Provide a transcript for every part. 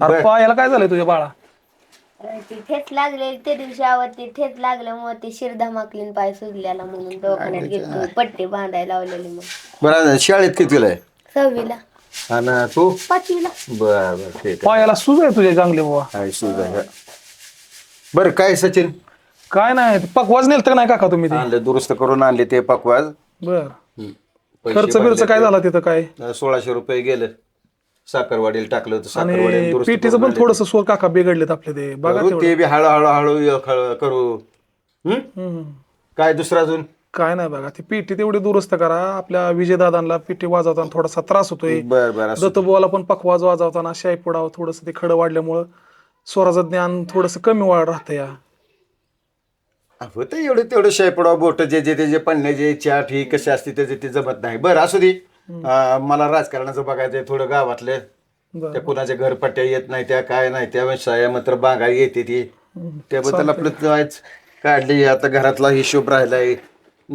अरे. पायाला काय झालंय तुझ्या बाळा? ती ठेच लागले त्या दिवशी आवडती ठेच लागल्यामुळे ती शिर धमाकलीन पाय सुजल्याला म्हणून दवाखान्यात घेतो पट्टी बांधायला लावलेली मग. बरं शाळेत कितीला आहे? सहावीला. आणि तू? पाचवीला. बर बर ठीक आहे. पायाला सुज आहे तुझ्या चांगले सुज आहे. बरं काय सचिन? काय नाही ते पकवाज नेलं तर नाही काका तुम्ही ते? आणले दुरुस्त करून आणले ते पकवाज. बर. पैसे खर्च बिर्च भरले काय. झाला तिथं काय? सोळाशे रुपये गेले. साखरवाडीला टाकलं होतं साखरवाडीला आणि दुरुस्त पीटीचं पण. थोडस स्वर काका बिघडलेत आपले ते. बघा करू. ते बी हळूहळू हळू ख- करू? हम्म. काय दुसरं अजून? काय नाही बघा ती पीटी तेवढी दुरुस्त करा. आपल्या विजयदादांना पीटी वाजवताना थोडासा त्रास होतोय. बर बर असं दत्तबुवाला पण पकवाज वाजवताना शाई पुडाव थोडस ते खडं वाढल्यामुळं स्वराचं ज्ञान थोडस कमी वाढ राहतं या. होतं एवढं तेवढं शेपडा बोट जे जे त्याचे पडण्याचे चाट ही कशी असते त्याचे ते जमत नाही. बरं असू दे. अं, मला राजकारणाचं बघायचं थोडं गावातलं. बरं. त्या कुणाच्या घरपट्ट्या येत नाही त्या काय नाही त्या शाया मात्र बागा येते ती. त्याबद्दल आपलं जायचं. काढली आता घरातला हिशोब राहिलाय.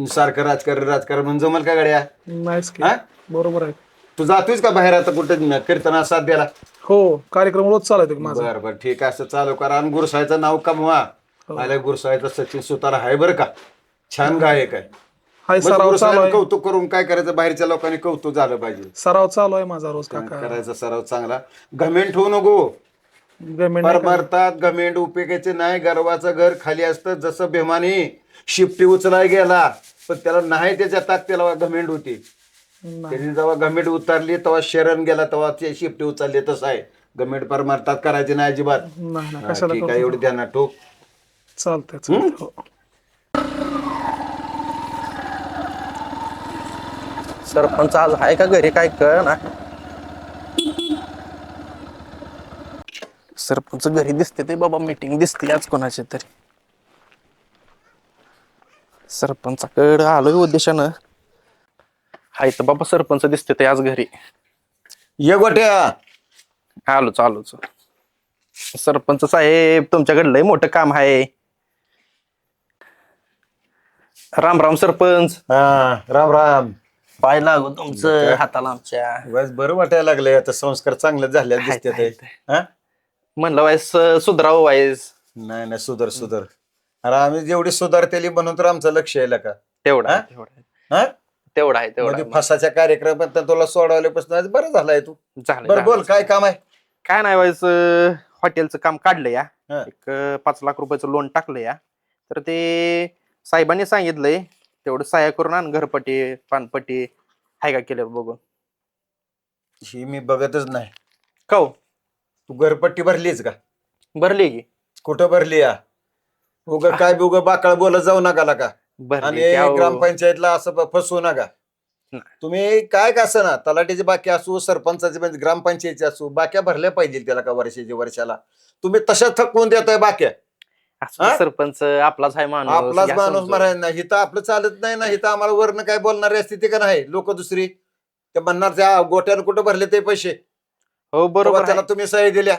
सारखं राजकारण राजकारण म्हणून जमल का गाड्या? नाहीच की. हा? बरोबर आहे. तू जातोयस का बाहेर आता कुठं? कीर्तना साथ द्यायला? हो कार्यक्रम रोज चालत माझा. बर बर ठीक आहे. असं चालू करा आणि गुरसाळचं नाव कमवा. मला गुरसाळचं सचिन सुतार आहे बरं का? छान गायक आहे. हाय मग सराव चालू गुरुसाहेब आहे. कौतुक करून काय करायचं? बाहेरच्या लोकांनी कौतुक झालं पाहिजे. सराव चालू आहे माझा रोज काका. करायचा? सराव चांगला. घमेंड ठेवू नको. गव्हर्नमेंट नाही का? परमारतात घमेंड उपयोगाचे नाही. गर्वाचं घर खाली असतं जसं बेमानी शिफ्टी उचलाय गेला. पण त्याला नाही त्याच्या ताक त्याला घमेंड होती. नाही. त्याने जेव्हा घमेंड उतरली तेव्हा शरण गेला तेव्हा ते शिफ्टी उचलली तसं आहे. घमेंड परमारतात करायची नाही अजिबात. नाही नाही हा, कशाला ठीक आहे एवढी ध्यानात ठेवू. चालतंय चालतंय. हो. सरपंच आज आहे का घरी? काय कळ ना सरपंच घरी दिसते ते बाबा मीटिंग दिसते आज कोणाची तरी. सरपंचाकडं आलोय उद्देशानं. हाय तर बाबा सरपंच दिसते ते आज घरी. ये गोट्या. आलोच आलोच. सरपंच साहेब तुमच्याकडे लय मोठं काम आहे. राम राम सरपंच. हा राम राम. पाय लागू तुमचं हाताला आमच्या. बस बरं वाटायला लागलंय. आता संस्कार चांगले झाले दिसते हा? म्हणलं वायस सुधराव वायस नाही नाही सुधर सुधर. अरे आम्ही जेवढी सुधारतेली बनवून तर आमचं लक्ष यायला का? तेवढा? आहे, तेवढा आहे. हा? तेवढा आहे तेवढा मध्ये आहे. फासाच्या कार्यक्रमात तर तुला सोडवल्यापासून आज बरं झालाय तू. झालं, बरं झालं. बोल काय काम आहे? काय नाही वायस हॉटेलचं काम काढलं या. हा. एक अं, पाच लाख रुपयाचं लोन टाकलं या. तर ते साहेबांनी सांगितलंय तेवढं सहाय्य करून आण घरपट्टी पानपट्टी हाय का केलं बघून ही मी बघतच नाही. कौ तू घरपट्टी भरलीच का? भरली की. कुठं भरली या? उग काय उग बाकाळ बोलत जाऊ नका का भरली आणि की, अहो. ग्रामपंचायतला असं फ- फसवू नका. नाही. तुम्ही काय का असं ना तलाठीचे बाकी असू सरपंचाचे म्हणजे ग्रामपंचायतीचे असू बाक्या भरल्या पाहिजे त्याला का वर्षाची वर्षाला? तुम्ही तशा थकवून देताय बाक्या. असं हा? सरपंच आपलाच आहे माणूस आपलाच माणूस समजून. मराय नाही हिथं आपलं चालत नाही ना हिथं आम्हाला वरनं काय बोलणारी असते ते का नाही? लोक दुसरी. ते म्हणणार त्या गोट्यानं कुठं भरले ते पैसे? हो तेव्हा बरोबर त्याला आहे. तुम्ही सही दिल्या.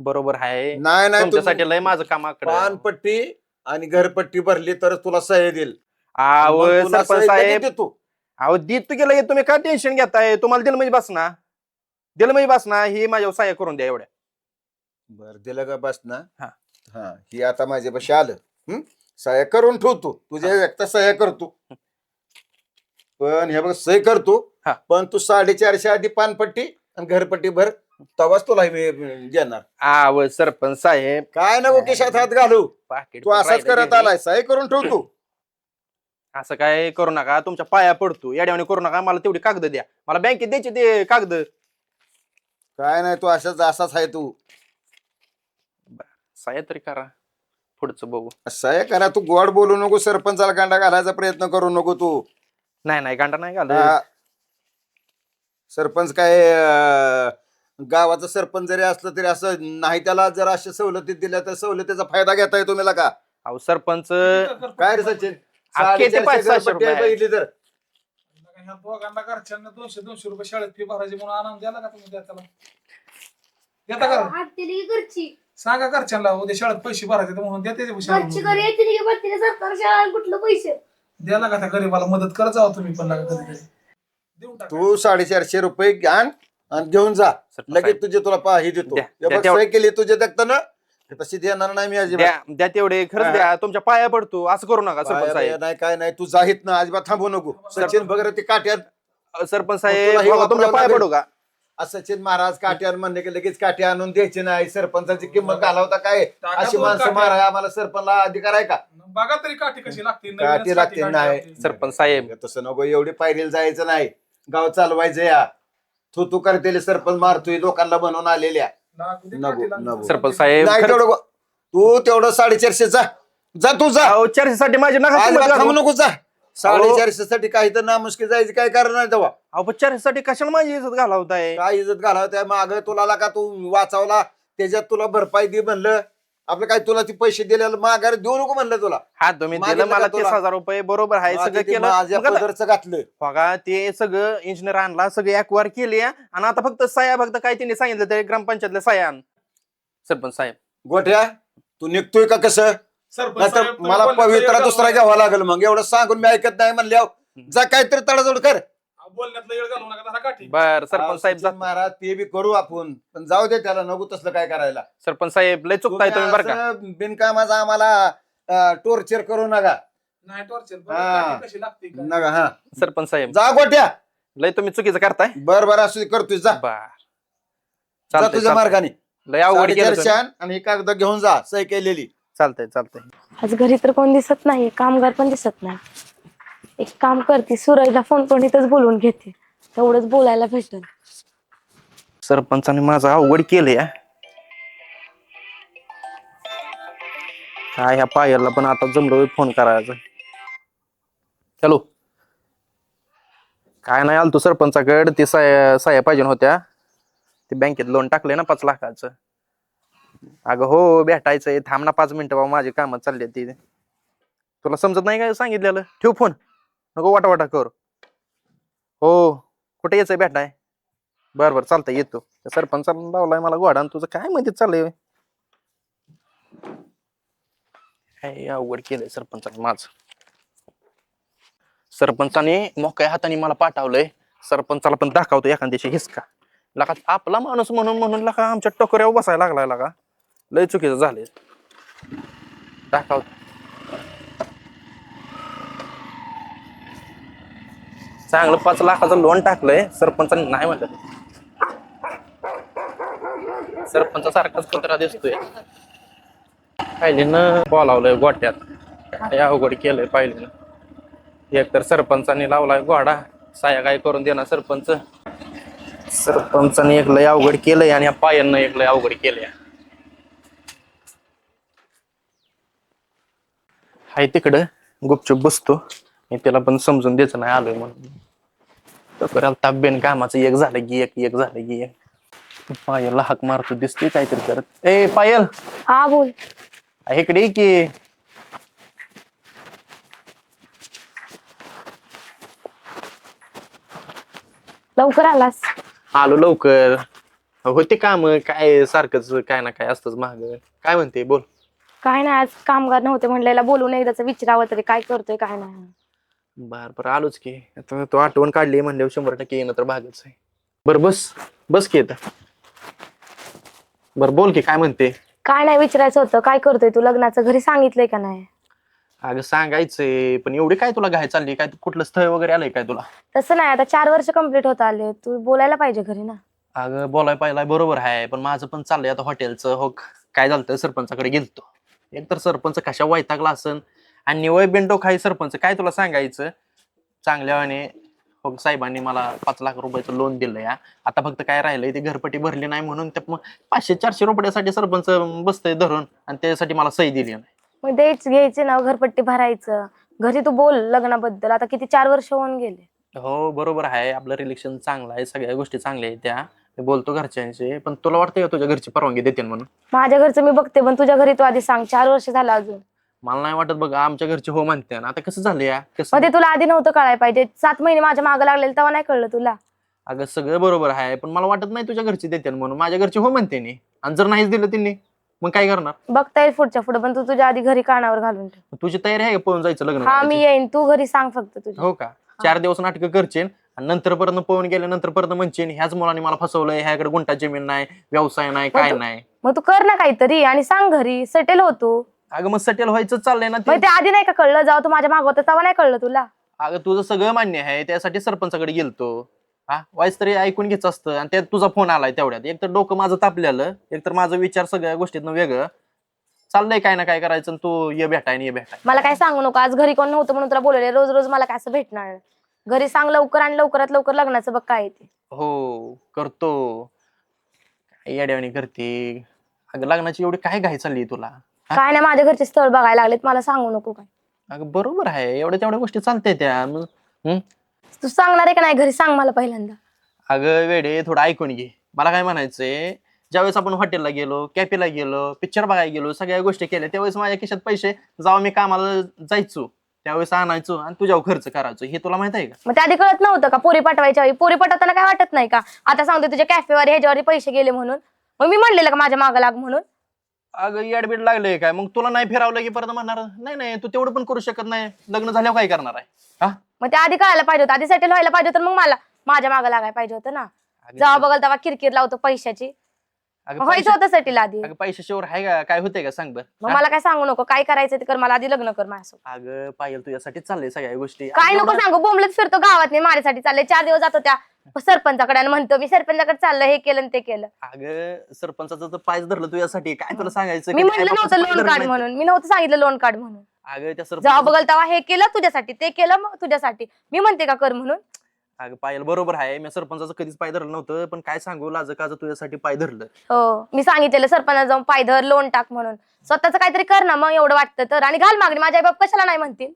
बरोबर आहे. नाही नाही तुमच्यासाठी लय माझं काम. पानपट्टी आणि घरपट्टी भरली तर तुला सही देईल. आव मग तुला सरपंच सही कधी साहेब. देतो? अहो देतो गेलं की तुम्ही काय टेन्शन घेताय? तुम्हाला दिलं म्हणजे बस ना दिलं म्हणजे बस ना ही माझ्या सहाय्य करून द्या एवढ्या. बर दिलं का बस ना हा. हा ही आता माझ्यापाशी आलं. हं? सह्या करून ठेवतो. तुझ्या एकटा सह्या करतो. पण हे बघ सही करतो. हा. पण तू साडेचारशे आधी पानपट्टी आणि घरपट्टी भर. तवाच तुला मी देणार. आव सरपंच साहेब. काय नको केशात हात घालू. पाकीट तू पण असाच राहिलं करत गेले. आलाय. सही करून ठेवतो. असं काय करू नका. तुमच्या पाया पडतो. येड्यावाने करू नका. मला तेवढी कागद द्या. मला बँकेत द्यायची ते कागद. काय नाही तू असाच असाच आहे तू. सहाय्य तरी करा. पुढचं बघू. सह्या करा तू गोड बोलू नको सरपंचाला गांडा घालायचा प्रयत्न करू नको तू. नाही नाही गांडा नाही घाल. सरपंच काय अं, गावाचा सरपंच जरी असलं तरी असं नाही त्याला जर अशा सवलती दिल्या तर सवलतीचा फायदा घेता येतो मला का? अहो सरपंच काय रे सचिन? आ, किती साडेचारशे पैसे घरपट्टी रुपये? आहे बघितली तर. ह्या दोघांना घरच्यांना दोनशे दोनशे रुपये शाळेत फी भरायची म्हणून आनंद द्याला का तुम्ही त्या त्याला देता का? घरची. सांगा घरच्यांना उद्या शाळेत पैसे भरायचे तर म्हणून द्या घरची शाळेत घरी येते की बत्तीने सरकार शाळा कुठलं पैसे? द्या लागा त्या गरीबाला मदत करत जावा तुम्ही पण लागा कधी कधी? देऊन टाका. तू साडेचारशे रुपये आण आणि घेऊन जा. सरपंच लगेच तुझे तुला पाही देतो. द्या, हे द्या बघ, तेवढं. सही केली तुझे ना तशी देणार नाही मी अजिबात. द्या द्या तेवढे. हा. खरंच द्या. तुमच्या पाया पडतो. असं करू नका सरपंच साहेब. नाही काय नाही. तू जाहीत ना अजिबात थांबू नको. सचिन भगत ते काट्यात. सरपंच तुला साहेब हे बघा, तुमच्या वापरावं पाया लागेल. पडू का? आ, सचिन महाराज काट्यावर म्हणले की लगेच काठी आणून द्यायची नाही. सरपंचाची किंमत घालवता काय? टाका अशी दोन माणसं काठ्या. मारा आम्हाला सरपंचला अधिकार आहे का? बघा तरी काठी कशी लागते. नवीनच काठी लागते, काठी नाही. लागते. सरपंच साहेब. तसं नको एवढी पायरीला जायचं नाही. गाव चालवायचं या. तू तू करतेले सरपंच मारतोय लोकांना बनवून आलेल्या. लागू दे नको, काठी लागू नको. दे. सरपंच साहेब नाही खरंच- तेवढं तू तेवढं साडेचारशे जा. जा तू जा. अहो, चारशेसाठी माझी नका आज किंमत थांबू. नको जा. साडेचारशे साठी काही तर नामुष्की जायची काय कारण नाही तेव्हा? चारशेसाठी कशाला माझी इज्जत घालावताय? काय इज्जत घालाव त्या माग तुला का तू वाचावला त्याच्यात तुला भरपाई दे म्हणलं. आपलं काय तुला ती पैसे दिलेलं माघार देऊ नको म्हणलं तुला. हा तुम्ही मागितलं दिलं मला का तीस तुला? हजार रुपये बरोबर आहे सगळं ते केलं. मग आता- पदरचं घातलं. बघा ते सगळं इंजिनियर आणला सगळे अक्वार केले आणि आता फक्त सह्या फक्त काय त्यांनी सांगितलं ते ग्रामपंचायतल्या सह्या आण. सरपंच साहेब. गोठ्या तू निघतोय का कसं? सरपंच नाहीतर साहेब, तुम्ही मला बोलले तर पवित्रा दुसरा घ्यावा लागेल मग. एवढं सांगून मी ऐकत नाही म्हणल्यावर. जा काहीतरी तडाजोड कर. बोलण्यातलं येळ घालू नका धरा काठी. बर सरपंच साहेब जा- महाराज ते बी करू आपण. पण जाऊ दे त्याला नको तसलं काय करायला. सरपंच साहेब लय चुकताय तुम्ही बरं का? असं बिनकामाचा आम्हाला टोर्चर करू नका. नाही टॉर्चर हा. काठी कशी लागते काय? नका हा. सरपंच साहेब. जा गोट्या. लय तुम्ही चुकीचं करताय. बर बर असू दे, करतोय जा. बर. जा चालतंय, तुझ्या चालतंय. मार्गाने. लय अवघड केलं तुम्ही. आणि ही कागद घेऊन जा सही केलेली. चालतंय चालतंय. आज घरी तर कोण दिसत नाही कामगार पण दिसत नाही. एक काम करते सूरजला फोन करून इथंच बोलवून घेते. तेवढंच बोलायला भेटल. सरपंचाने माझं अवघड केलंय हा. काय ह्या पायरला पण आता जमलं फोन करायचं. हॅलो. काय नाही आलतो सरपंचाकडे. ते साया साया पाहिजे होत्या. ते बँकेत लोन टाकलंय ना पाच लाखाचं. अगं हो भेटायचंय. थांब ना पाच मिनिटं बाबा माझी कामं चालली ती. तुला समजत नाही काय सांगितलेलं? ठेव फोन नको वाटा वाटा कर. हो कुठे यायचंय भेटाय? बर बर चालतंय येतो. त्या सरपंचाला लावलाय मला गोडा आणि तुझं काय माहिती चाललंय? काय अवघड केलंय सरपंचाने माझ. सरपंचाने मोकळ्या हाताने मला पाठवलंय. सरपंचाला पण दाखवतो एखाद्याशी हिसका. लका आपला माणूस म्हणून म्हणून लका आमच्या टोकऱ्यावर बसायला लागलाय लका. लय चुकीचं झालंय. दाखवतो चांगलं पाच लाखाचं लोन टाकलंय. सरपंचाने नाही म्हणलं सरपंच सारखाच कुत्रा दिसतोय. पाहिलेनं बोलावलंय गोट्यात. काय अवघड केलंय पाहिलेनं. एक तर सरपंचाने लावलाय गोडा साया काय करून देणार सरपंच. सरपंचाने एक लय अवघड केलंय आणि या पायांना एक लय अवघड केलंय. हाय तिकडं. गुपचूप बसतो. मी त्याला पण समजून द्यायचं नाही आलोय म्हणून. तर करायला ताब्यान कामाचं एक झालं की एक एक झालं की एक. पायलला हाक मारतो दिसते काहीतरी करत. ए पायल! हा बोल. इकडे ये की. लवकर आलास? आलो लवकर. होते काम काय सारखंच काय ना काय असतच महाग काय म्हणते बोल. काय नाही आज कामगार नव्हते म्हणलेला बोलून एकदाच विचारावं तरी काय करतोय काय नाही. बर बर आलोच की. आता तो आठवण काढली म्हणल्यावर शंभर टक्के येणं तर भागच आहे. बर बस बस की आता. बर बोल की काय म्हणते? काय नाही विचारायचं होतं. काय करतोय तू? लग्नाचं घरी सांगितलंय का नाही? अगं सांगायचंय पण एवढी काय तुला घाय चालली? काय कुठलं स्थळ वगैरे आलंय काय तुला? तसं नाही आता चार वर्ष कंप्लीट होत आले. तू बोलायला पाहिजे घरी ना. अगं बोलाय पाहिला बरोबर आहे पण माझं पण चाललंय आता हॉटेलचं. हो काय झालं सरपंचाकडे गेलतो. एक तर सरपंच कशा वैतागला असन? आणि निवळ बेंडो खाई सरपंच काय तुला सांगायचं? चांगल्याने हो साहेबांनी मला पाच लाख रुपयाचं लोन दिलं या आता फक्त काय राहिलंय ते घरपट्टी भरली नाही म्हणून मग पाचशे चारशे रुपयासाठी सरपंच बसतंय धरून आणि त्यासाठी मला सही दिली नाही. मग द्यायच घ्यायचे ना घरपट्टी भरायचं. घरी तू बोल लग्नाबद्दल आता किती चार वर्ष होऊन गेले. हो बरोबर आहे. आपलं रिलेशन चांगलं आहे सगळ्या गोष्टी चांगल्या आहेत त्या. बोलतो घरच्यांशी पण तुला वाटतं का तुझ्या घरची परवानगी देते म्हणून? माझ्या घरचं मी बघते पण तुझ्या घरी तू आधी सांग चार वर्ष झालं अजून. मला नाही वाटत बघ आमच्या घरचे हो म्हणते. ना आता कसं झालं या? कसं मग ते तुला आधी नव्हतं कळायला पाहिजे. सात महिने माझ्या मागं लागलेलं तेव्हा नाही कळलं तुला. अगं सगळं बरोबर आहे पण मला वाटत नाही तुझ्या घरची देते म्हणून. माझ्या घरचे हो म्हणते नी. आणि जर नाहीच दिलं त्यांनी मग काय करणार? बघता येईल पुढच्या पुढे पण तू तुझ्या आधी घरी कानावर घालून ठेव. तुझी तयारी आहे का पळून जायचं लग्न हा मी करायची? येईन. तू घरी सांग फक्त तुझ्या हो का? चार दिवस नाटक करचीन आणि नंतर परत पळून गेल्यानंतर परत म्हणशील ह्याच मुलाने मला फसवलंय ह्याकडे गुंटा जमीन नाही व्यवसाय नाही काय तू- नाही. मग तू कर ना काहीतरी आणि सांग घरी सेटल होतो अगं मग सेटल व्हायचं चाललंय ना ते. मग ते आधी नाही का कळलं? जाऊ तू माझ्या मागवत तेव्हा नाही कळलं तुला? अगं तुझं सगळं मान्य आहे त्यासाठी सरपंचाकडे गेलतो. हा वाईस तरी ऐकून घ्यायचं असतं. आणि त्यात तुझा फोन आलाय तेवढ्यात. एक तर डोकं माझं तापलेलं एक तर माझं विचार सगळ्या गोष्टीतनं वेगळं. चाललंय काय ना काय करायचं आणि तू ये भेटाय आणि ये भेटाय. मला काय सांगू नको. आज घरी कोण नव्हतं म्हणून तुला बोलवले रोज रोज मला काय असं भेटणार? नाही. घरी सांग लवकर आणि लवकरात लवकर लग्नाचं बघ काय ते. हो करतो. काय येड्यावानी करते? अगं लग्नाची एवढी काय घाई चालली तुला? काय नाही माझ्या घरचे स्थळ बघायला लागलेत मला सांगू नको काय. अगं बरोबर आहे एवढ्या तेवढ्या गोष्टी चालते त्या मग, हं? तू सांगणार आहे का नाही घरी सांग मला पहिल्यांदा. अगं वेडे थोडं ऐकून घे. मला काय म्हणायचंय ज्यावेळेस आपण हॉटेलला गेलो कॅफेला गेलो पिक्चर बघायला गेलो सगळ्या गोष्टी केल्या त्यावेळेस माझ्या खिशात पैसे जेव्हा मी कामाला जायचो. त्यावेळेस आणायचो आणि तुझ्यावर खर्च करायचो हे तुला माहीत आहे का? मग त्या आधी कळत नव्हतं का पोरी पाठवायच्या वेळी? पोरी पाठवताना काय वाटत नाही का? आता सांगते तुझ्या कॅफेवर ह्याच्यावर पैसे गेले म्हणून. मग मी म्हणलेलं का माझ्या मागं लाग म्हणून? अगं येडबीड लागले काय? मग तुला नाही फिरावलं की परत म्हणणार नाही नाही तू तेवढं पण करू शकत नाही. लग्न झाल्यावर काय करणार आहे? हा? मग ते आधी कळायला पाहिजे होतं. आधी सेटल व्हायला पाहिजे होतं मग मला माझ्या मागं लागायला पाहिजे होतं ना. अगं जेव्हा बघल तेव्हा किरकिर लावतो पैशाची. अगं व्हायचं होतं सेटल आधी अगं पैशाशिवर आहे का? काय होतंय का? सांग मग बरं मला काय सांगू नको? काय करायचं ते कर. मला आधी लग्न कर माझ्यासोबत. अगं पायल तुझ्यासाठी चाललंय सगळ्या गोष्टी. काय नको सांगू? बोंबलत फिरतो गावात नाही माझ्यासाठी चाललंय. चार दिवस जातो त्या सरपंचाकडे आणि म्हणतो मी सरपंचाकडे चाललं हे केलं आणि ते केलं. अगं सरपंचाचं तर पायच धरलं तुझ्यासाठी. काय तुला सांगायचं? मी की आई-बापाचं नव्हतं पाय लोन धरलं कार्ड नाही. म्हणून. मी नव्हतं सांगितलं लोन कार्ड म्हणून. अगं त्या जेव्हा सरपंच बघल तेव्हा हे केलं तुझ्यासाठी ते केलं मग तुझ्यासाठी. मी म्हणते का कर म्हणून? अगं पायल बरोबर आहे. मी सरपंचाचं कधीच पाय धरलं नव्हतं पण काय सांगू? लाज काज तुझ्यासाठी पाय धरलं. हो मी सांगितलेलं सरपंच जाऊन पायधर लोन टाक म्हणून. स्वतःच काहीतरी कर ना मग एवढं वाटतं तर. आणि घाल मागणी माझ्या बाप कशाला नाही म्हणतील?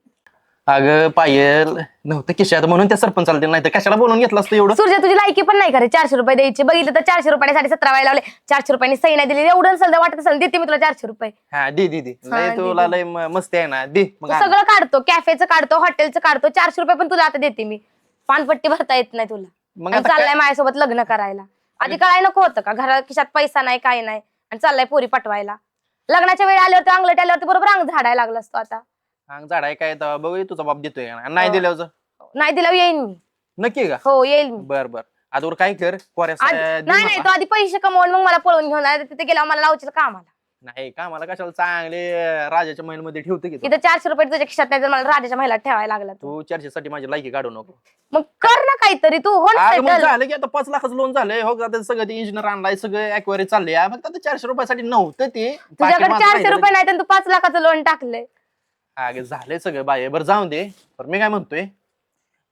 अगं पायल नव्हतं खिशात म्हणून त्या सरपंचाला दिलं नाही तर कशाला बोलून घेतलं असतं एवढं? सूर्य तुझी लायकी पण नाही करे चारशे रुपये द्यायची. बघितलं तर चारशे रुपयासाठी सतरा वेळा लावले. चारशे रुपयांनी सही नाही दिली एवढं नसेल तर वाटत असेल देते मी तुला चारशे रुपये. हा दे दे दे. हा, तुला. लय म- मस्ती आहे ना. दे मग तू आण. सगळं काढतो. कॅफेचं काढतो हॉटेलचं काढतो. चारशे रुपये पण तुला आता देते मी. पानपट्टी भरता येत नाही तुला. मग आणि आता काय- चाललाय माझ्यासोबत लग्न करायला. आधी कळायला नको होतं का? घरात खिशात पैसा नाही काय नाही. आणि चाललाय पोरी पटवायला लग्नाच्या वेळी आल्यावरती अंगलट आल्यावरती बरोबर अंग झाडायला लागला असतो आता. अंग झाड आहे काय तर बघू तुझा बाप देतोय का नाही. नाही हो. नाही दिला येईन मी. नक्की का? हो येईल मी. बर बर. आजवर काय कर? कोऱ्या देऊ नाही नाही नका. तो आधी पैसे कमवून मग मला पळून घेऊन आला. तिथे गेला मला लावची कामाला. नाही का? मला कशाला चांगले राजाच्या महलमध्ये ठेवते की तू? इथं चारशे रुपये तुझ्या खिशात नाही तर मला राजाच्या महिला ठेवायला लागला तू तू चारशे साठी माझी लायकी काढू नको. मग कर ना काहीतरी तू हो ना अगं मग settle. झालं की आता पाच लाखाचं लोन झालंय. हो का, आता सगळं ते इंजिनियर आणलाय सगळं ऍक्वायरी चाललंय. हा, फक्त आता चारशे रुपयासाठी नव्हतं ते. बाकी तुझ्याकडे माझं चारशे राहिलं. रुपये नाही. तर तू पाच लाखाचं लोन टाकलंय. अगं झालंय सगळं बाय बरं जाऊन दे. बरं मी काय म्हणतोय?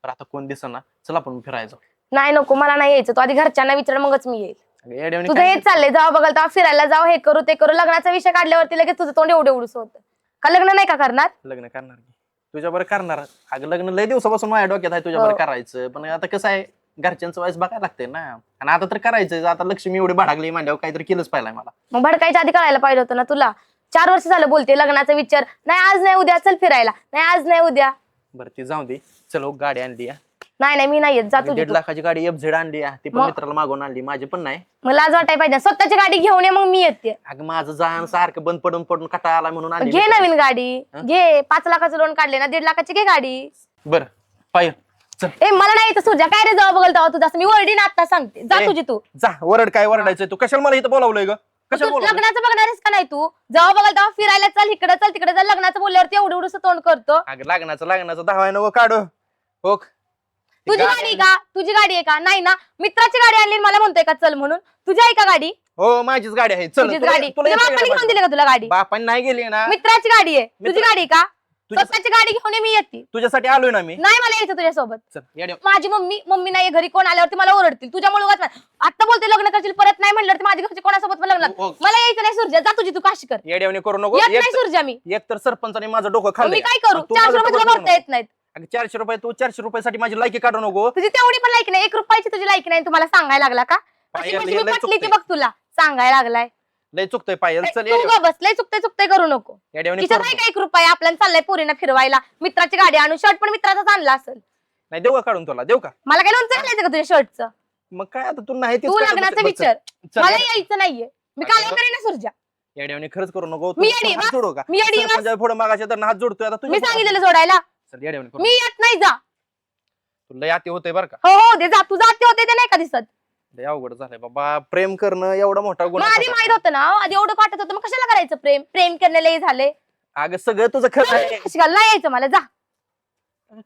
बरं आता कोण दिसना? चल आपण फिरायचं नाही नको मला नाही यायचं. तू आधी घरच्यांना विचार मगच मी येईल. अगं, येड्यावानी तुझं काय हेच चाललंय. जाऊ बघाल तेव्हा फिरायला जाऊ हे करू ते करू. लग्नाचा विषय काढल्यावरती लगेच तुझं तोंड एवढं एवढंच होतं. का लग्न नाही का करणार? लग्न करणार की. तुझ्या बरं करणार. अगं लग्न लय दिवसापासून माझ्या डोक्यात आहे तुझ्या बरं हो. करायचं. पण आता कसं आहे घरच्यांचं वयस बघायला लागतंय ना. आणि आता तर करायचं आता लक्ष्मी एवढी भाडागली मांड्यावर काहीतरी केलंच पाहिजे मला. मग भडकायच्या आधी कळायला पाहिजे होतं ना तुला? चार वर्ष झालं बोलते लग्नाचा विचार. नाही आज नाही उद्या. चल फिरायला. नाही आज नाही उद्या. बरं ती जाऊ दे. चल हो गाडी आणली हा. नाही नाही मी नाही येत. जा अगं, तुझी दीड तू. लाखाची गाडी एफ झेड आणली. ती पण मग? मित्राला मागून आणली. माझी पण नाही. मग लाज वाटाय पाहिजे. स्वतःची गाडी घेऊन ये मग मी येते. अगं माझं जाण सारखं बंद पडून पडून कटा आला म्हणून आणली घे. नवीन गाडी. हं? घे. पाच लाखाचं लोन काढले ना दीड लाखाची घे गाडी. बरं पाय चल. ए मला नाही येतं सुरजा काय रे जाऊ बघल तेव्हा तुझं? मी वरडीन आता सांगते. जा ए, तुझी तू. जा. वरड काय वरडायचंय तू? कशाला मला इथं बोलावलंय ग? तू कशाला बोलावलंय? लग्नाचं बघणार आहेस का नाही तू? जेव्हा बघल तेव्हा फिरायला चल इकडे चल तिकडे चल. लग्नाचं बोलल्यावरती एवढं एवढं तोंड करतो. अगं लग्नाचं लग्नाचं दहा नको काढू. हो तुझी गाडी आहे का? तुझी गाडी आहे का? नाही ना. मित्राची गाडी आणली आणि मला म्हणतोय का चल म्हणून. तुझी आहे का गाडी? हो माझीच गाडी आहे. चल तुझीच तुला- गाडी. तुला तुझ्या येते बापाने घेऊन दिली का तुला गाडी? बापाने नाही गेली ना. मित्राची गाडी आहे. तुझी मित्र- गाडी आहे का? तुझ्या- स्वतःची गाडी घेऊन ये, मी येते. तुझ्यासाठी आलोय ना मी. नाही मला यायचं तुझ्यासोबत. चल येड्या माझी मम्मी मम्मी नाही घरी कोण आल्यावरती मला ओरडतील. तुझ्यामुळे उगाच नाही. आता बोलते लग्न करशील परत नाही म्हणलं तर माझ्या घरचे कोणासोबत पण लग्न. मला यायचं नाही सुरजा. जा तुझी तू काशी कर. येड्यावणी करू नको. येत एक नाही सुरजा मी. एक तर सरपंचाने माझं डोकं मग खाल्लं मी काय करू? चारशे रुपये तुला भरता येत नाहीत. चारशे रुपये तू चारशे रुपयासाठी माझी लायकी काढू नको. तुझी तेवढी पण लायकी नाही. एक रुपयाची तुझी लायकी नाही. तुम्हाला सांगायला लागला का? अशी पायल, कशी मी लय पटली ती चुकतंय. बघ तुला. सांगायला लागलाय. लय चुकतोय पायल चल तू ग बसलंय चुकते चुकते करू नको. नाही नको. का एक रुपया आपल्याला चाललाय पोरीना फिरवायला. मित्राची गाडी आणून शर्ट पण मित्राचाच आणला असेल. नाही देऊ का काढून तुला? देऊ का? मला काय लोणचं घालायचं का तुझ्या शर्टचं? मग काय आता तू नाही तेच तू. लग्नाचा चल. विचार. चल, मला यायचं नाहीये. मी अगं- काल करीन ना सुरजा. येड्याने खरंच करू नको. मी येडी हात. जोडू का? मी येडी बस. सरपंचाच्या पुढे मागाच्या तर हात जोडतोय. आता मी तुझ्या सांगितलेलं जोडायला. चल, येड्यावानी करू मी येत नाही जा. तुला अति होतंय बरं का. हो हो ते जा. तू जाते होते ते नाही का दिसत? लय अवघड झालंय बाबा. प्रेम करणं एवढा मोठा मग गुन्हा आधी कसा? माहीत होतं ना आधी एवढं वाटत होतं. मग कशाला करायचं प्रेम? प्रेम करण्यालाही झाले अगं सगळं तुझं खरं आहे. कशाला? नाही यायचं मला. जा.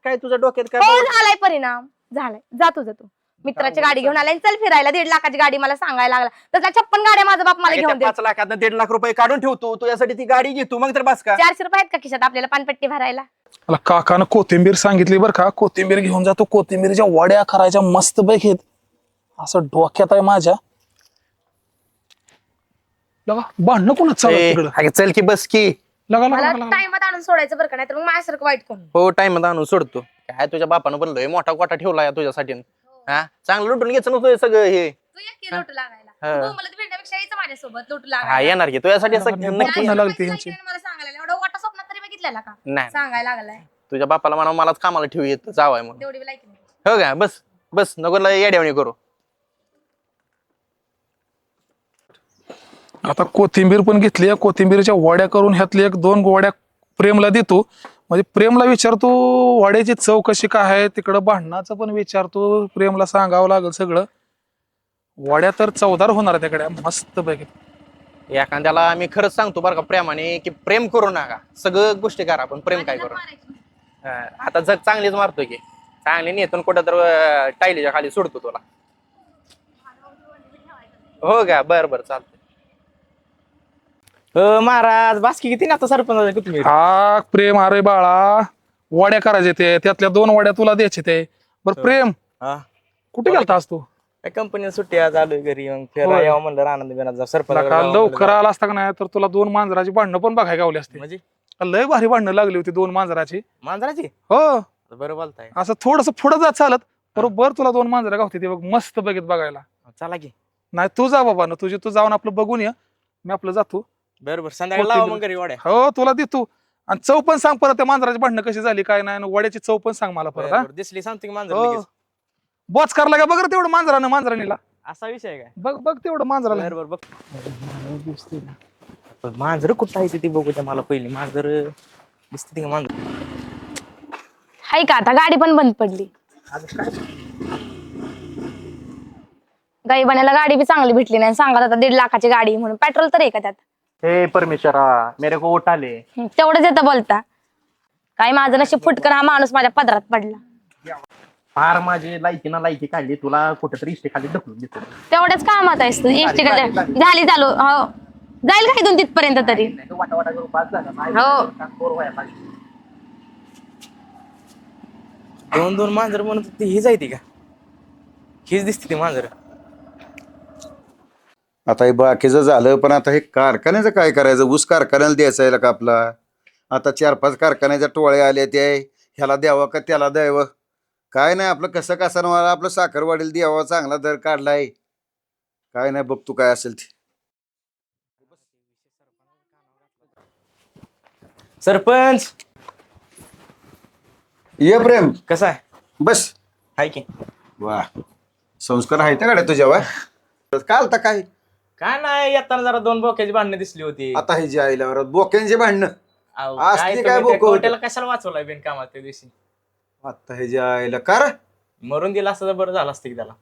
काय तुझ्या डोक्यात हो काय झालाय परिणाम. झालाय. जा तुझं तू. मित्राची गाडी घेऊन आलाय आणि चल फिरायला. दीड लाखाची गाडी मला सांगायला लागला. तसला छप्पन गाड्या माझा बाप मला अगं, घेऊन त्या दे. पाच लाखात दीड लाख रुपये काढून ठेवतो तू. यासाठी ती गाडी घेतो मग तर बस का? चारशे रुपये आहेत का खिशात आपल्याला पानपट्टी भरायला? मला काकानं कोथिंबीर सांगितली बरं का. कोथिंबीर घेऊन जातो कोथिंबीरच्या वड्या करायच्या मस्त पैकीत असं डोक्यात आहे माझ्या लगा भांडणं कोणाच चालू ए, तिकडं अगं, चल की बस की लगा लगा मला लगा, लगा टाइमात आणून सोडायचं बरं का नाही तर मग माझ्यासारखं वाईट कोण हो टाइम आणून सोडतो काय तुझ्या बापानं बनलोय मोठा कोटा ठेवलाय तुझ्यासाठी हा चांगलं लुटून घ्यायचं नव्हतं सगळं हे तू ये की लोटू लागायला हा. तू मला भेटण्यापेक्षा यायचं माझ्यासोबत लोटू हा लागायला येणार की तुझ्यासाठी असं नक्की पुन्हा लागली ती सांगितलं ह्यांची. मला सांगायला एवढा वाटा स्वप्नात तरी बघितलेला का नाही सांगायला लागलाय तुझ्या बापाला म्हणा मलाच कामाला ठेवू येत जावाय म्हणून तेवढी नाही हो का बस बस नको लय येड्यावणी करू आता कोथिंबीर पण घेतली आहे. कोथिंबीरच्या वड्या करून ह्यातली एक दोन वड्या प्रेमला देतो. म्हणजे प्रेमला विचारतो वड्याची चव कशी काय आहे? तिकडं भांडणाचं पण विचारतो. प्रेमला सांगावं लागेल सगळं. वड्या तर चवदार होणार त्याकडे. मस्त पैकी. एखाद्याला आम्ही खरंच सांगतो बरं का प्रेमाने की प्रेम करू नका. सगळं गोष्टी करा पण प्रेम काय करू? हा, आता जग चांगलीच मारतो की. चांगली नेतून कुठं तर अं, टायलीच्या खाली सोडतो तुला. हो का? बर बर चालतं अ, महाराज बासकी किती ना आता सरपंच तुम्ही? हा प्रेम अरे बाळा. वड्या करायचे ते. त्यातल्या दोन वड्या तुला द्यायचे ते. बरं प्रेम हा. कुठे गेलतास तू? कंपनी सुट्टी आज आलोय घरी. मग फिरायला होय. यावं म्हणलं आनंद बिनाचा सरपंच काल लवकर आला असता का नाही? तर तुला दोन मांजराची भांडणं पण बघायला गावली असते. म्हणजे? लय भारी भांडणं लागली होती दोन मांजराची. मांजराची? हो. बरं बोलताय. असं थोडस पुढं जात चालत बरोबर तुला दोन मांजरा गावते ते बघ मस्त बघित बघायला. चला की. नाही तू जा बाबा ना तुझी तू जाऊन आपलं बघून ये. मी आपलं जातो. बरं बरं संध्याकाळी लावा मग घरी वाड्या. हो तुला देतो. आणि चव पण सांग परत त्या मांजराची भांडणं कशी झाली काय नाही आणि वड्याची चव पण सांग मला परत हा. दिसली सांगतो की मांजर हो. लगेच. बॉच करला का बघ रे तेवढं मांजरानं मांजरानीला. असा विषय आहे काय? बघ बघ तेवढं मांजराला. बरं बरं बघ पण मांजर कुठं आहे ते बघू द्या मला पहिली. मांजर दिसते का मांजर? हाय का आता? गाडी पण बंद पडली. गाई बनायला गाडी बी चांगली भेटली नाही सांगत आता दीड लाखाची गाडी आहे म्हणून. पेट्रोल तर आहे का त्यात? हे परमेश्वरा मेरे को उठ आले तेवढंच येतं बोलता. काय माझं नशीब फुटकर हा माणूस माझ्या पदरात पडला. फार माझी लायकी ना लायकी काढली तुला कुठेतरी इष्टे खाली ढकलून देतो. तेवढ्याच कामात आहेस तू इष्ट झाली चालू. हो. जाईल का इथून तिथपर्यंत तरी? वाटा वाटा करून पास झाला. हो. दोन दोन मांजर म्हणत होती हीच आहे ती का? हीच दिसते ती मांजर. आता हे बाकीचं झालं पण आता हे कारखान्याचं काय करायचं? ऊस कारखान्याला द्यायचं आहे का आपला? आता चार पाच कारखान्याच्या टोळे आले ते ह्याला द्यावं का त्याला द्यावं? काय नाही आपलं कसं कसं मला आपलं साखरवाडीला द्यावं चांगला दर काढलाय. काय नाही बघ तू काय असेल ते. सरपंच! ये प्रेम. कसा आहे? बस. हाय की. वा. संस्कार आहेत ना गाड्या तुझ्या वा काय आलता काय? काय नाही येताना जरा दोन बोक्याची भांडणं दिसली होती. आता हे जे आईला बोक्यांचे भांडणं. अहो, काय काय तुम्ही त्या बोकं होतं? कोट्याला कशाला वाचवलाय बिन कामात त्या दिवशी? आता हे जे आईला कर मरून दिला असतं तर बरं झालं असतं की त्याला.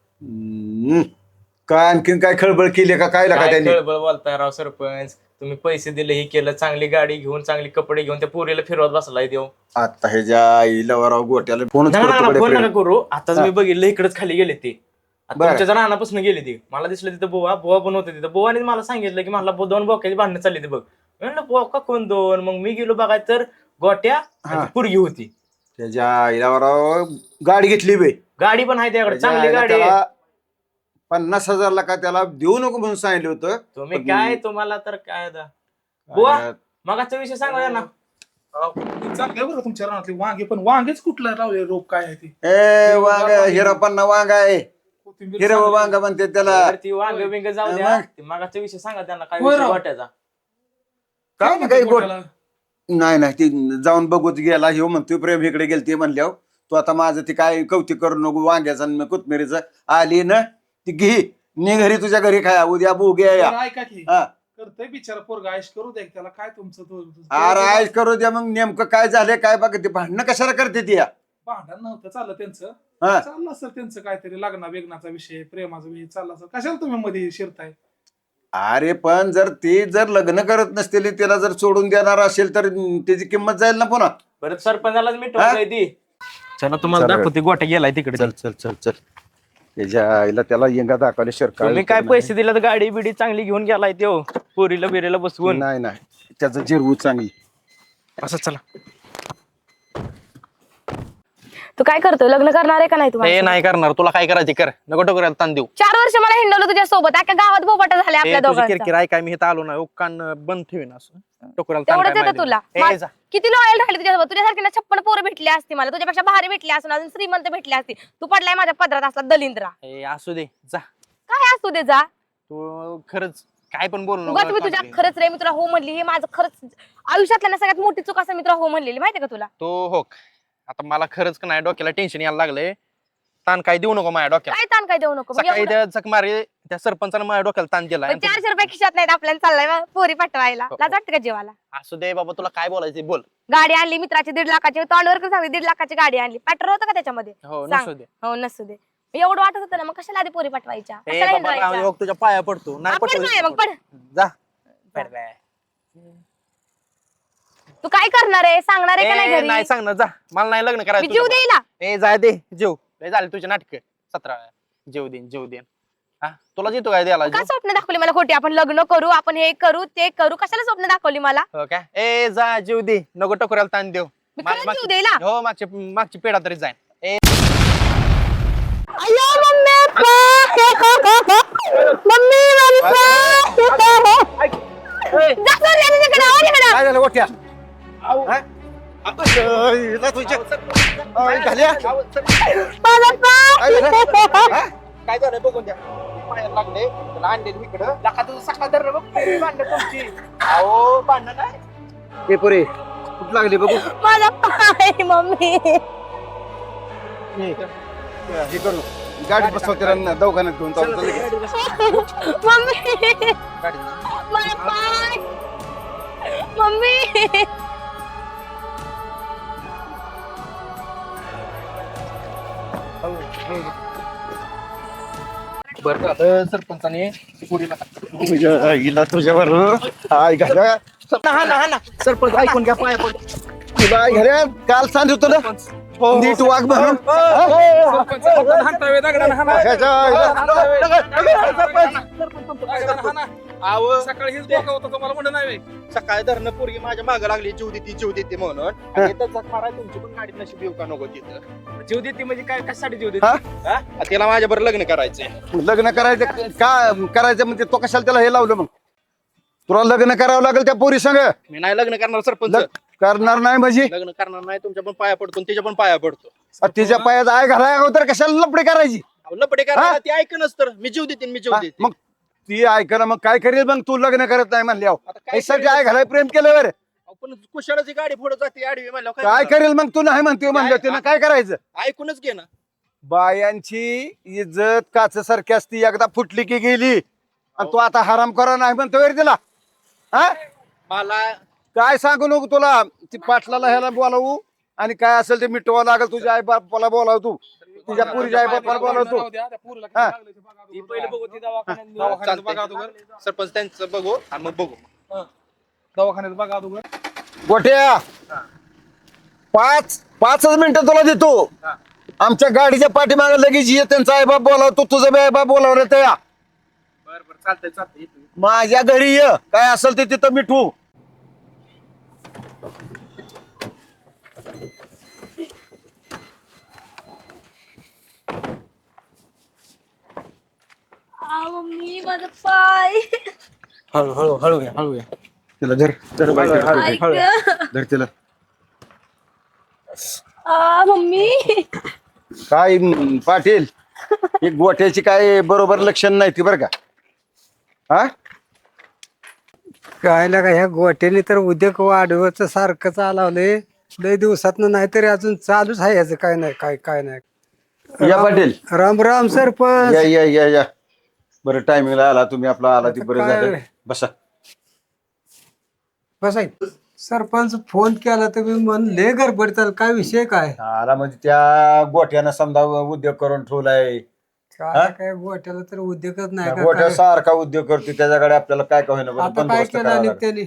काय आणखीन काय खळबळ केली का काय लागा काय त्यांनी? कळबळ बोलताय राव सरपंच? तुम्ही पैसे दिले हे केलं चांगली गाडी घेऊन चांगली कपडे घेऊन त्या पोरीला फिरवत बसलाय देव आता हे ज्या आईला गोट्याला फोनच फोन नका करू. आताच. मी बघितलं इकडेच खाली गेले ते. तुमच्या रानापासून गेले ते. मला दिसलं तिथं बोवा बोवा पण होते तिथं. बोवाने मला सांगितलं की मला बो- दोन बोक्याची भांडणं चालली ते बघ. म्हणलं बोका कोण दोन? मग मी गेलो बघाय तर गोट्या आणि. पुरगी होती. त्याच्या आईला वराव गाडी घेतली बे. गाडी पण आहे त्याकडे. त्याच्या चांगली आईला गाडी आहे. त्याला पन्नास हजारला का त्याला देऊ नको म्हणून सांगितलं होतं. तुम्ही पण- काय तुम्हाला तर काय आता? बुवा. आईला- मगाचा विषय सांगा ना. चांगलं बरं तुमच्या रानातली वांगे पण वांगेच कुठलं लावले रोप काय आहे ती? ए वांग हिरापन्ना वांग आहे. चांगली. वांग म्हणते त्याला. ती वांग बिंग जाऊ द्या. मग. ते मगाचा विषय सांगा त्यांना काय होय विषय राव. वाटायचा काय नाही काही गोट. नाही नाही ती जाऊन बघूत गेला. ह्यो म्हणतोय प्रेम इकडे गेलती म्हणल्यावर. तू आता माझं ती काय कौतिक करू नको वांग्याचं आणि कोथमिरीचं. आली ना ती घे. नी घरी तुझ्या घरी खाया उद्या बुगे या. ऐका की. हा. करतोय बिचारा पोरगा. आयश करू द्या की त्याला काय तुमचं तो- अरे आयश करू द्या मग. नेमकं काय झालंय काय बघ ते भांडणं कशाला करते ती या? भांडण नव्हतं चाललं त्यांचं. हा. चाललं असं त्यांचं काहीतरी लग्ना बेगनाचा विषय प्रेमाचा विषय चालला असं कशाला तुम्ही मध्ये शिरताय? अरे पण जर ती जर लग्न करत नसतील तिला जर सोडून देणार असेल तर त्याची किंमत जाईल ना पुन्हा. परत सरपंचालाच मिटवलंय ती. चला तुम्हाला चला. दाखवते गोट्या गेलाय तिकडे. चल चल चल चल. त्याच्या आईला त्याला येंगा दाखवले शरकार तुम्ही काय पैसे दिले तर गाडी बिडी चांगली घेऊन गेलाय त्यो पोरीला बिरीला बसवून. नाही नाही. त्याचं जिरवू चांगली. असं चला. तू काय करतोय? लग्न करणार आहे का नाही हे तुम्हाला नाही करणार. तुला काय करायचे? कर. नको ताण देऊ. चार वर्ष मला हिंडवलं तुझ्या सोबत अख्या गावात बोबाटा झाल्या आपल्या तुझी दोघांचा. किरकिर आहे काय मी इथं आलो नाही. कान बंद ठेवीन असं. टोकऱ्याला ताण तेवढंच काय येतं तुला. माहिती. ए, मा- जा. किती लॉयल राहिली तुझ्यासोबत? तुझ्यासारखी ना छप्पन पोरं भेटली असती मला. तुझ्यापेक्षा भारी भेटली असून अजून श्रीमंत भेटली असती. तू पडलाय माझ्या पदरात असला दलिंद्रा. ए, असू दे. जा. काय असतो ते जा. तू खरंच काय पण बोल उगाच मी तुझ्या खरंच रे मी तुला हो म्हणली. हे माझं खरंच आयुष्यातल्या ना सगळ्यात मोठी चूक असं मी तुला हो म्हणलेली. माहितीये का तुला? तो हो. आता मला खरंच का नाही डोक्याला टेन्शन यायला लागलंय. ताण काय देऊ नको माझ्या डोक्याला. काय ताण काय देऊ नको? मग सकाळी एवढं- त्या जख मारे त्या सरपंचानं माझ्या डोक्याला ताण दिला चारशे रुपये खिशात नाहीत आपल्याला चाललाय बा, पोरी पाठवायला. हो. लाज वाटते का जीवाला असू दे बाबा तुला काय बोलायचे बोल. गाडी आणली मित्राची दीड लाखाची. तोंडवर करून सांगते दीड लाखाची गाडी आणली. पेट्रोल होतं का त्याच्यामध्ये? हो सांग. नसू दे. हो नसू दे. एवढं वाटत होतं ना मग कशाला आधी पोरी पाठवायच्या? ए कशाला बाबा हिंडवायच्या? राव, तुझ्या पाया पडतो. नाही हा, पड पटवलं काय मग पड. जा. तू काय करणार आहे? सांगणार आहे का नाही ए, घरी? नाही सांगणार. जा. मला नाही लग्न मी करायचं जीव तुझ्या देईला. बरोबर. ए जाय दे. जेव. लय झाले तुझे नाटक. सतरा वेळा. जेव देन जेव देन हा? तुला देतो काय द्यायला जीव? स्वप्न दाखवली मला खोटी? आपण लग्न करू आपण हे करू ते करू. कशाला स्वप्न दाखवली मला? हो काय ए जा जीव दे. नको टकोऱ्याला ताण देऊ. मी मा- खरंच मागची- जीव देईला? हो मागची मागची पेढा तरी जाईन. ए मम्मी मम्मी जा सर, या तिकडं, आवाज इकडं. काय झालं? गोट्या हा? तुझ्या- अय, घाल्या. माझा पाय. काय झालं? हा? काय झालं बघून द्या. पायाला लागले त्याला आणलेलं इकडं. लाका तुझं सकाळ धरलं बघ भांडणं तुमची. अहो भांडण नाही. ए पोरे कुठं लागली बघू? माझा पाय मम्मी. हे करू. गाडी बसव त्याला दवाखान्यात घेऊन जाऊ चल. मम्मी. माझा पाय. मम्मी. बरं झालं सरपंचाने तुझ्या आईला तुझ्यावर सरपंच ऐकून घ्या पाया पड. तुला आय घाल्या काल सांगितलं ना? नीट वाघ म्हणून हा? आईला- आव. सकाळी हेच डोकं होतं तुम्हाला म्हणलं नाही. सकाळी धरणं पोरगी माझ्या मागे लागली जीव देते जीव देते म्हणून. आणि तुमची पण गाडी नशीब येऊ का नको तिथं? जीव देते म्हणजे काय कशासाठी जीव हा? देते तिला माझ्या बरोबर लग्न करायचंय. लग्न करायचं का करायचं म्हणजे तो कशाला त्याला हे लावलं मग? तुला लग्न करावं लागेल त्या पोरी संग. मी नाही लग्न करणार सरपंच. करणार नाही म्हणजे? लग्न करणार नाही तुमच्या पण पाया पडतो आणि तिच्या पण पाया पडतो. अ, तिच्या पायात आय घालाय अगोदर कशाला लपडे करायची? अहो, लपडे करणार ती ऐकनच तर. मी जीव देते मी जीव हा, देते. मग ती ऐकणं मग काय करेल मग? तू लग्न करत नाही म्हणले आता काय यासाठी करेल? आय घालाय प्रेम केलं बरं. अहो, पण कुशालाची गाडी पुढे जाते आडवी म्हणल्यावर काय करेल मग तू नाही म्हणते म्हणलं तिनं काय करायचं? ऐकूनच घे ना. बायांची इज्जत काचसारखी असती. एकदा फुटली की गेली. आणि तू आता हराम करा नाही म्हणतो तिला. हा? मला काय सांगू नको तुला? ती पाटलाला ह्याला बोलावू. आणि काय असेल ते मिटवावं लागेल. तुझ्या आई बापाला बोलाव तू. तुझ्या पुरीच्या आई बापाला बोलाव तू. त्या हा. ते ती ती दवाखान्यात. बघा अगोदर. सरपंच त्यांचं बघू. आणि मग बघू. दवाखान्यात बघा अगोदर. गोट्या. पाच पाचच मिनिटं तुला देतो. आमच्या गाडीच्या पाठीमागे लगेच ये. त्यांचा आई बाप बोलावतो. तुझं बी आई बाप बोलावलं तर या. बरं बरं चालतंय चालतंय. माझ्या घरी ये. काय असेल ते तिथं मिठू मम्मी माझा पाय. हळू हळू हळू घ्या हळू घ्या. तिला धर धर बाई, धर, धर, धर. धर तिला. आ, मम्मी. काय म, पाटील? ही गोठ्याची काय बरोबर लक्षण नाही ती बरं का? हा काय लागा ह्या गोट्याने तर उद्योग वाढवच सारखं चालवलंय. लय दिवसात नाही तरी अजून चालूच आहे याचं काय नाही काय काय नाही. या पाटील. राम राम सरपंच. या या या या. बरं टायमिंगला आला तुम्ही आपला आला ती बरं झालं? बसा. बसाय सरपंच फोन केला तर मी म्हणले गडबड चाल काय विषय काय? आला म्हणजे त्या गोठ्यानं समजा उद्योग करून ठेवलाय. काय काय गोट्याला तर उद्योगच नाही का गोठ्या काय? सारखा उद्योग करतोय त्याच्याकडे आपल्याला काय काय होईना आता काय बंदोबस्त केलं करावा आणि लागेल. त्यांनी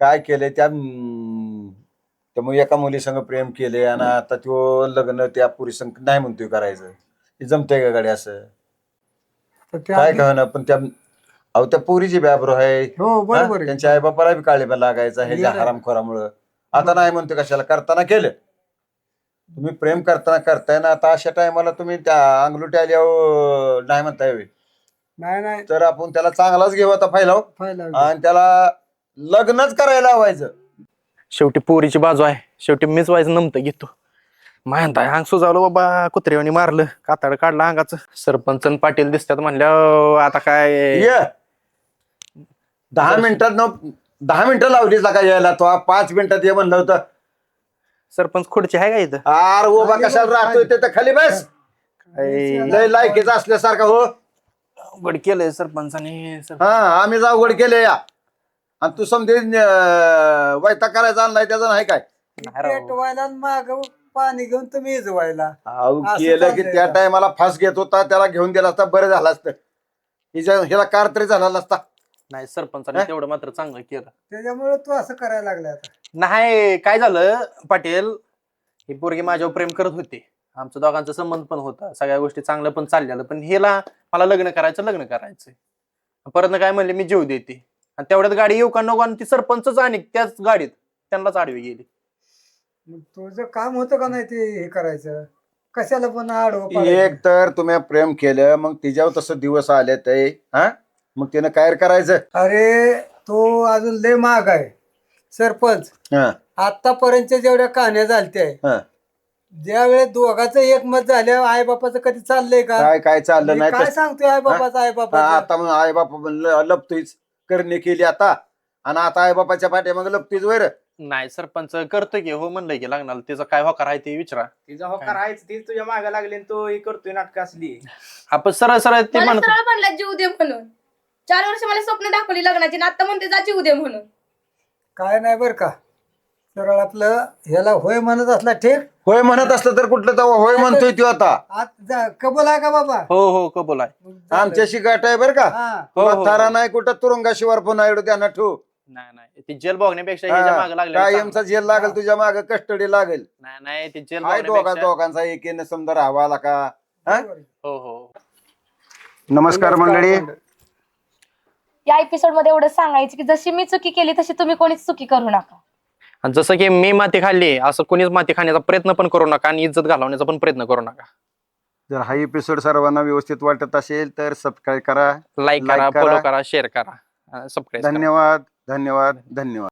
काय केलंय त्या हम्म, त्यामुळे एका मुलीसंग प्रेम केले आणि आता तो लग्न त्या पुरीसंग नाही म्हणतोय करायचं. हे जमतंय का गाडी असं? तर काय आधी- कहणं पण त्या अहो त्या पुरीची व्यापार आहे. हो बरोबर हा? आहे. त्यांच्या आई बापाला बी काळी लागायचा हे आहे. हरामखोरामुळं. आता नाही म्हणतो कशाला करताना केलं. तुम्ही प्रेम करताना करताय ना आता अशा टायमाला तुम्ही त्या अंगलुटी आल्यावर नाही म्हणताय होय. नाही नाही. तर आपण त्याला चांगलाच घेऊ आता फायला पहिला आणि त्याला लग्नच करायला लावायचं. शेवटी पोरीची बाजू आहे. शेवटी मीच व्हायचं नमतं घेतो. माहिती अंग सुजावलं बाबा कुत्र्यावानी मारलं कातड काढलं अंगाचं सरपंच आणि पाटील दिसतात म्हणल्या आता काय? ये. दहा मिनिटात न दहा मिनिटं लावलीच का यायला? तो पाच मिनिटात ये म्हणलं होतं. सरपंच खुर्ची आहे का इथं? आर उभा कशाला राहतोय ते तर खाली बस. काय लय लायकीचा असल्यासारखा हो. अवघड केलंय सरपंचाने. सरपंच हा आम्ही अवघड केले या. आणि तू समजे वैता करायचा आणलाय त्याचा नाही काय? नाही राव. पेटवायला माग पाणी घेऊन तुम्ही इजवायला. अहो, असं केलं की चाललंय त्या का? टायमाला फास घेत होता त्याला घेऊन दिला असता बरं झालं असतं. हिच्या ह्याला कार तरी झाला असता नाही सरपंचाने हा? तेवढं मात्र चांगलं केलं. त्याच्यामुळे तू असं करायला लागला आता. नाही काय झालं पाटील ही पोरगी माझ्यावर प्रेम करत होती. आमचं दोघांचा संबंध पण होता सगळ्या गोष्टी चांगलं पण चाललेलं पण हिला मला लग्न करायचं लग्न करायचं परत काय म्हणले मी जीव देते. आणि तेवढ्यात गाडी येऊ का नको आणि ती सरपंचच आणि त्याच गाडीत त्यांनाच आडवी गेली. मग तुझं काम होतं का नाही ते हे करायचं? कशाला पण आडवं एक तर तुम्ही प्रेम केलं मग तिच्यावर तसं दिवस आले ते हा? मग तिनं काय करायचं? अरे तो अजून लय महाग आहे. सरपंच हा. आतापर्यंतच्या जेवढ्या कहाण्या झालत्या हा. ज्या वेळेस दोघांचं एकमत झालं आई बापाचं कधी चाललंय का? काय काय चाललं मी नाही काय तसं. सांगतोय आई बापाचं आई हा, बापाचं आता मग आई बाप लपतोयच. करणे केली आता. आणि आता आई बापाच्या पाठी मग लपतीच वर. नाही सरपंच करतोय की हो म्हणलंय की लग्नाला तिचा काय होकार आहे ते विचारा. तिचा होकार आहेच तीच तुझ्या मागे लागली आणि तो हे करतोय नाटक असली. आपण सरळ सरळ ते मला म्हणतो सरळ म्हणला जीव दे म्हणून. चार वर्ष मला स्वप्न दाखवली लग्नाची आणि आता म्हणते जा जीव दे म्हणून. काय नाही बर का. सरळ आपलं ह्याला होय म्हणत असला ठीक? होय म्हणत असलं तर कुठलं तर होय म्हणतोय तो आता. आत जा कबूल आहे का बाबा? हो हो कबूल आहे. मग झालं. आमच्याशी गाठ आहे बरं का. हा. हो, हो, तारा हो. नाही कुठं तुरुंगाशिवार पुन्हा एवढं त्यांना ठेवू. नाही नाही. ती जेल बघण्यापेक्षा ह्याच्या मागे लागले कायमचा जेल लागेल तुझ्या मागे कस्टडी लागेल. नाही नाही ती जेल काय दोघा बघण्यापेक्षा दोघांचा एकीने समजा राहावा का? हा? हो हो. नमस्कार मंडळी. या एपिसोडमध्ये एवढं सांगायचं की जशी मी चुकी केली तशी तुम्ही कोणीच चुकी करू नका. आणि जसं की मी माती खाल्ली असं कोणीच माती खाण्याचा प्रयत्न पण करू नका आणि इज्जत घालवण्याचा पण प्रयत्न करू नका. जर हा एपिसोड सर्वांना व्यवस्थित वाटत असेल तर सबस्क्राईब करा लाईक Like करा करा. फॉलो करा शेअर करा. सबस्क्राईब धन्यवाद. धन्यवाद धन्यवाद.